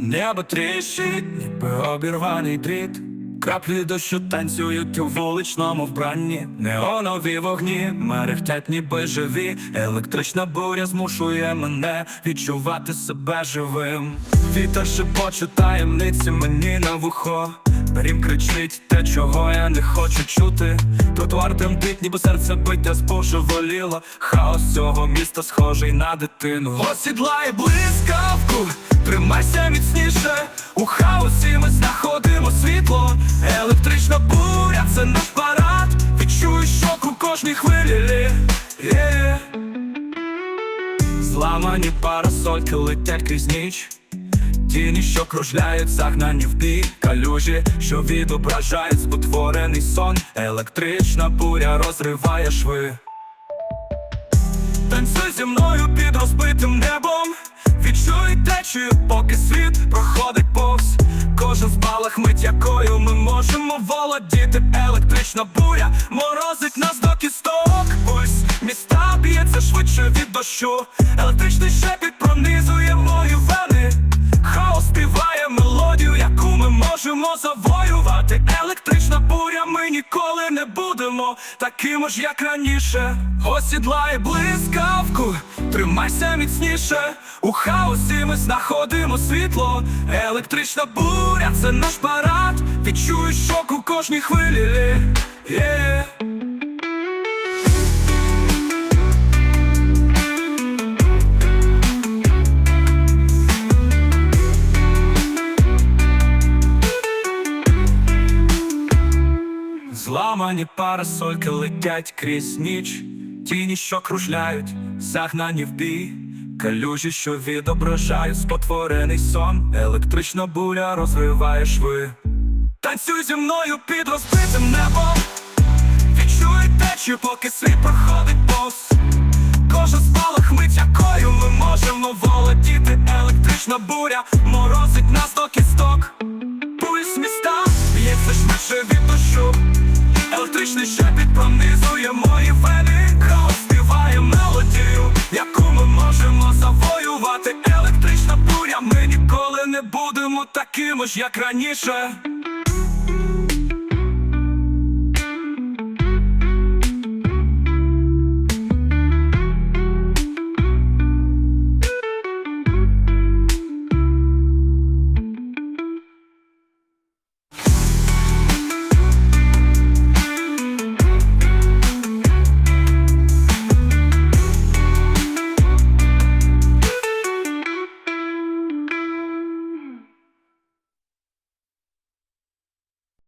Небо тріщить, ніби обірваний дріт. Краплі дощу танцюють у вуличному вбранні, неонові вогні мерехтять ніби живі. Електрична буря змушує мене відчувати себе живим. Вітер шепоче таємниці мені на вухо. Берім кричить те, чого я не хочу чути. Тротуар тремтить, ніби серце биття збожеволіло. Хаос цього міста схожий на дитину. Осідлає блискавку. У хаосі ми знаходимо світло. Електрична буря, це наш парад. Відчуєш шок у кожній хвилі. Yeah. Зламані парасольки летять крізь ніч. Тіні, що кружляють, загнані в бій Калюжі, що відображають спотворений сон Електрична буря розриває шви Танцюй зі мною під розбитим небом Відчуй течію, поки світ проходить повз. Кожен спалах мить, якою ми можемо володіти. Електрична буря морозить нас до кісток. Пульс міста б'ється швидше від дощу. Електричний шепіт пронизує можемо завоювати. Електрична буря, ми ніколи не будемо такими ж, як раніше. Осідлай блискавку, тримайся міцніше. У хаосі ми знаходимо світло. Електрична буря, це наш парад. Відчуєш шок у кожній хвилі. Yeah. Зламані парасольки летять крізь ніч, тіні, що кружляють, загнані в бій, калюжі, що відображають спотворений сон, електрична буря розриває шви. Танцюй зі мною під розбитим небом, відчуй течію, поки світ проходить повз. Кожен спалах мить, якою ми можемо володіти, електрична буря ми ніколи не будемо такими ж, як раніше